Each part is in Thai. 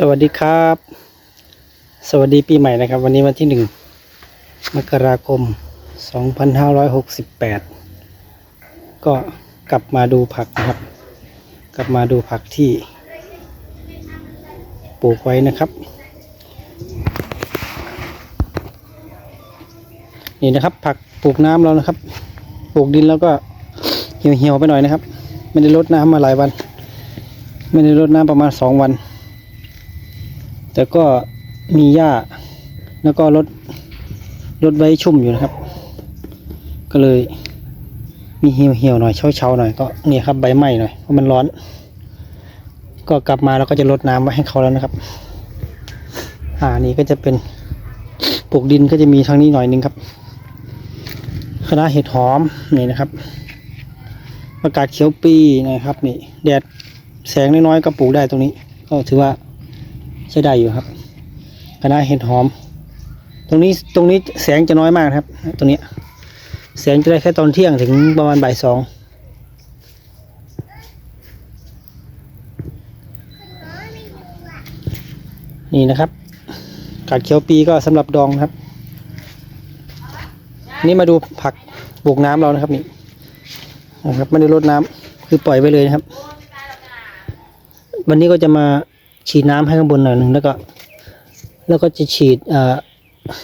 สวัสดีครับ สวัสดีปีใหม่นะครับ วันนี้วันที่หนึ่งมกราคม 2568 ก็กลับมาดูผักนะครับ กลับมาดูผักที่ปลูกไว้นะครับ นี่นะครับ ผักปลูกน้ำเรานะครับ ปลูกดินแล้วก็เหี่ยวๆไปหน่อยนะครับ ไม่ได้รดน้ำมาหลายวัน ไม่ได้รดน้ำประมาณสองวัน แต่ก็มีหญ้าแล้วก็รดรดไว้ชุ่มอยู่นะครับ ก็เลยมีเหี่ยวเหี่ยวๆหน่อยเช้าเช้าๆหน่อยก็เนี่ยครับใบไหม้หน่อยเพราะมันร้อน ก็กลับมาแล้วก็จะรดน้ำไว้ให้เขาแล้วนะครับ อ่านี่ก็จะเป็นปลูกดินก็จะมีทางนี้หน่อยนึงครับคณะเห็ดหอมนี่นะครับประกาศเขียวปีนะครับ นี่ แดดแสงน้อยๆก็ปลูกได้ตรงนี้ ก็ถือว่า ใช้ได้อยู่ครับคณะเห็ดหอม ตรงนี้ตรงนี้แสงจะน้อยมากครับ ตรงนี้แสงจะได้แค่ตอนเที่ยงถึงประมาณบ่ายสองนี่นะครับกาดเขียวปีก็สำหรับดองนะครับ นี่มาดูผักปลูกน้ำเรานะครับนี่นะครับไม่ได้รดน้ำคือปล่อยไว้เลยนะครับ วันนี้ก็จะมา ฉีดน้ำให้ข้างบนหน่อยหนึ่งแล้วก็ แล้วก็จะฉีด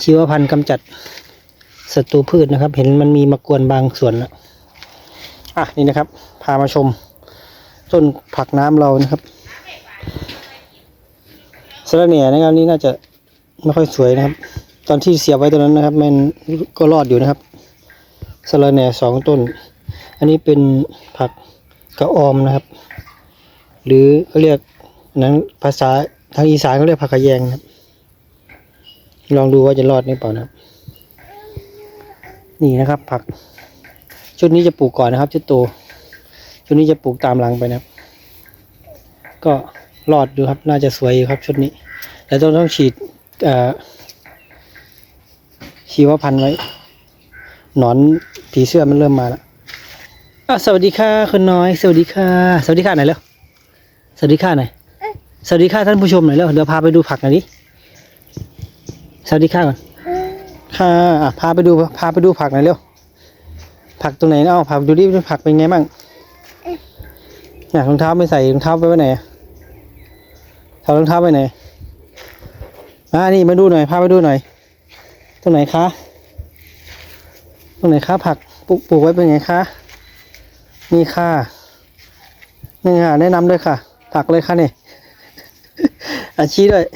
ชีวพันธุ์กำจัดศัตรูพืชนะครับ เห็นมันมีมากวนบางส่วนแล้วอะนี่นะครับ พามาชม ต้นผักน้ำเรานะครับสระแหน่นะครับนี่น่าจะไม่ค่อยสวยนะครับ ตอนที่เสียบไว้ตรงนั้นนะครับ มันก็รอดอยู่นะครับสระแหน่สองต้น อันนี้เป็นผักกระออมนะครับ หรือเขาเรียก นั้นภาษาทางอีสานเขาเรียกผักกระแยงครับ ลองดูว่าจะรอดหรือเปล่านะนี่นะครับ ผัก ชุดนี้จะปลูกก่อนนะครับชุดโตชุดนี้จะปลูกตามหลังไปนะครับ ก็รอดดูครับ น่าจะสวยอยู่ครับ ชุดนี้ แต่ต้องต้องฉีดเอ่อชีวพันธุ์ไว้ หนอนผีเสื้อมันเริ่มมาแล้วอะสวัสดีค่ะคุณน้อย สวัสดีค่ะ สวัสดีค่ะไหนเร็วสวัสดีค่ะไหน สวัสดีค่ะท่านผู้ชมหน่อยแล้วเดี๋ยวพาไปดูผักหน่อยดิสวัสดีค่ะก่อนค่ะอะพาไปดูพาไปดูผักหน่อยเร็วผักตรงไหนเอาพาไปดูดิผักเป็นไงบ้างเนี่ยรองเท้าไม่ใส่รองเท้าไปไว้ไหนถอดรองเท้าไปไหนอ่านี่มาดูหน่อยพาไปดูหน่อย ตรงไหนคะตรงไหนคะผักปลูกปลูกไว้เป็นไงคะนี่ค่ะนี่ค่ะแนะนำด้วยค่ะ ผักเลยค่ะเนี่ย อาชีด้วย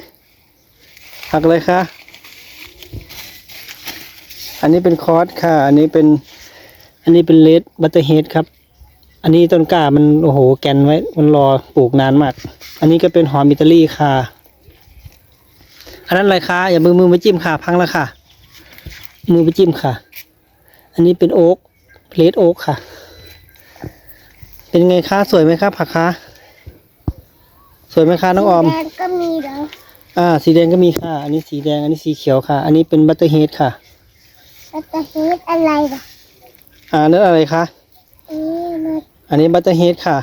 ผักเลยค่ะ อันนี้เป็นคอร์สค่ะ อันนี้เป็น อันนี้เป็นเลดบัตเตอร์เฮดครับ อันนี้ต้นกล้ามันโอ้โหแกนไว้ มันรอปลูกนานมาก อันนี้ก็เป็นหอมอิตาลีค่ะ อันนั้นอะไรคะอย่ามือมือไปจิ้มค่ะ พังแล้วค่ะ มือไปจิ้มค่ะ อันนี้เป็นโอ๊กเลดโอ๊กค่ะ เป็นไงคะสวยไหมครับผักคะ สวยไหมคะน้องออม แดงก็มีเหรออ่า สีแดงก็มีค่ะ อันนี้สีแดง อันนี้สีเขียวค่ะ อันนี้เป็นบัตเตอร์เฮดค่ะ แล้วจะฮีทอะไรเหรออ่านั่นอะไรคะอืมมันอันนี้บัตเตอร์เฮดค่ะ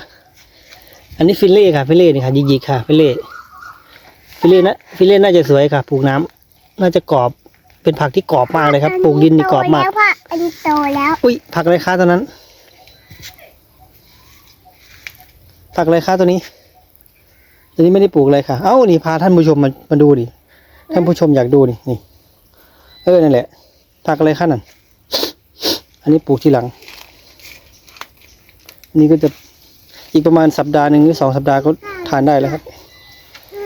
อันนี้ฟิลเล่ค่ะ ฟิลเล่นี่ค่ะยิกๆค่ะ ฟิลเล่ ฟิลเล่นะฟิลเล่น่าจะสวยค่ะ ปลูกน้ำน่าจะกรอบ เป็นผักที่กรอบมากเลยครับ ปลูกดินนี่กรอบมาก โตแล้วพ่ออันนี้โตแล้วอุ้ยผักอะไรคะตัวนั้น ผักอะไรคะตัวนี้ ตัวนี้ไม่ได้ปลูกอะไรค่ะ เอ้า นี่พาท่านผู้ชมมามาดูดิท่านผู้ชมอยากดูนี่นี่ เออนั่นแหละผักอะไรคะนั่นอันนี้ปลูกทีหลัง อันนี้ก็จะอีกประมาณสัปดาห์หนึ่งหรือสองสัปดาห์ก็ทานได้แล้วครับ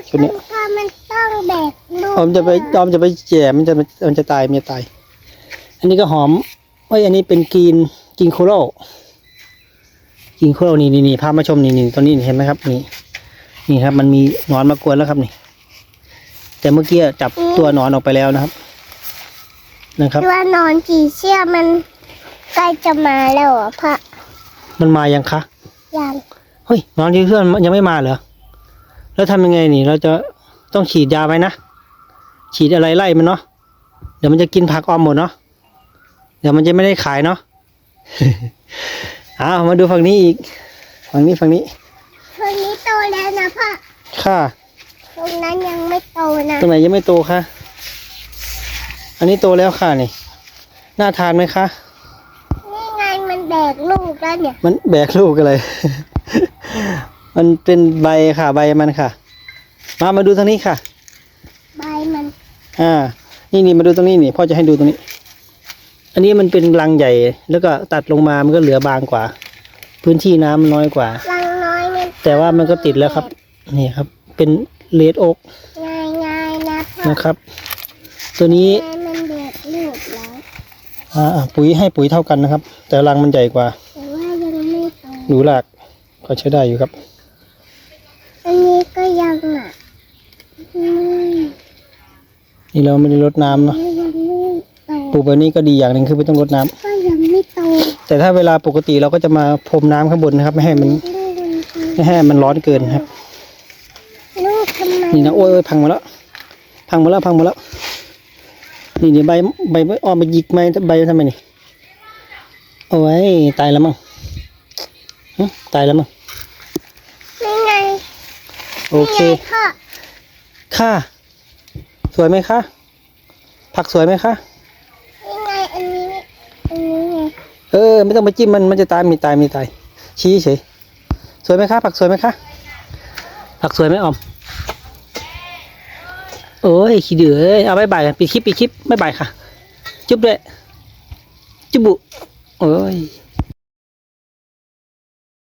ชุดเนี้ยพ่อมันต้องแบกลูกออมจะไปออมจะไปแย่มันจะมันจะตายมันจะตาย อันนี้ก็หอมเอ้ยอันนี้เป็นกรีนกรีนโคโรกรีนโคโรนี่นี่นี่พามาชมนี่นี่ตอนนี้เห็นไหมครับนี่ นี่ครับ มันมีหนอนมากวนแล้วครับนี่ แต่เมื่อกี้จับตัวหนอนออกไปแล้วนะครับ นะครับตัวนอนผีเสื้อมันใกล้จะมาแล้วเหรอพ่อมันมายังคะยังเฮ้ยหนอนที่เพื่อนยังไม่มาเหรอแล้วทำยังไงนี่ เราจะต้องฉีดยาไหมนะฉีดอะไรไล่มันเนาะเดี๋ยวมันจะกินผักออมหมดเนาะเดี๋ยวมันจะไม่ได้ขายเนาะเอามาดูฝั่งนี้อีก ฝั่งนี้ฝั่งนี้ คนนี้โตแล้วนะ พ่อค่ะคตรงนั้นยังไม่โตนะตรงไหนยังไม่โตคะอันนี้โตแล้วค่ะนี่ น่าทานไหมคะ นี่ไงมันแบกลูกแล้วเนี่ย มันแบกลูกอะไร มันเป็นใบค่ะ ใบมันค่ะ มามาดูทางนี้ค่ะ ใบมัน อ่า นี่นี่มาดูตรงนี้นี่พ่อจะให้ดูตรงนี้ อันนี้มันเป็นรังใหญ่ แล้วก็ตัดลงมา มันก็เหลือบางกว่า พื้นที่น้ำมันน้อยกว่า รังน้อยมัน แต่ว่ามันก็ติดแล้วครับ นี่ครับ เป็นเลดโอกง่ายง่ายๆนะพ่อนะครับ ตัวนี้ง่ายมันแบกลูกแล้วอ่าอ่าปุ๋ยให้ปุ๋ยเท่ากันนะครับ แต่รังมันใหญ่กว่าแต่ว่ายังไม่โตหนูหลากก็ใช้ได้อยู่ครับ อันนี้ก็ยังอะอืมนี่เราไม่ได้รดน้ำเนาะยังไม่โตปลูกแบบนี้ก็ดีอย่างหนึ่งคือไม่ต้องรดน้ำก็ยังไม่โตแต่ถ้าเวลาปกติเราก็จะมาพรมน้ำข้างบนนะครับ ไม่ให้มันลูกมันคือ ไม่ให้มันร้อนเกินครับ ลูกทำไมนี่นะโอ้ยโอ้ยพังหมาแล้ว พังหมาแล้วพังหมาแล้ว นี่นี่ใบใบอ้อมไปหยิกไม้ใบทำไมนี่โอ้ยตายแล้วมั้งหึตายแล้วมั้งนี่ไงโอเคนี่ไงพ่อค่ะ สวยไหมคะ ผักสวยไหมคะนี่ไงอันนี้อันนี้ไงเออ ไม่ต้องไปจิ้มมันมันจะตายมีตายมีตาย ชี้เฉย สวยไหมคะผักสวยไหมคะผักสวยไหมออมโอ้ยขี้เดือเอ้ยเอาบายบายกันปิดคลิปปิดคลิปไม่บายค่ะ จุ๊บเลยจุ๊บบุโอ้ย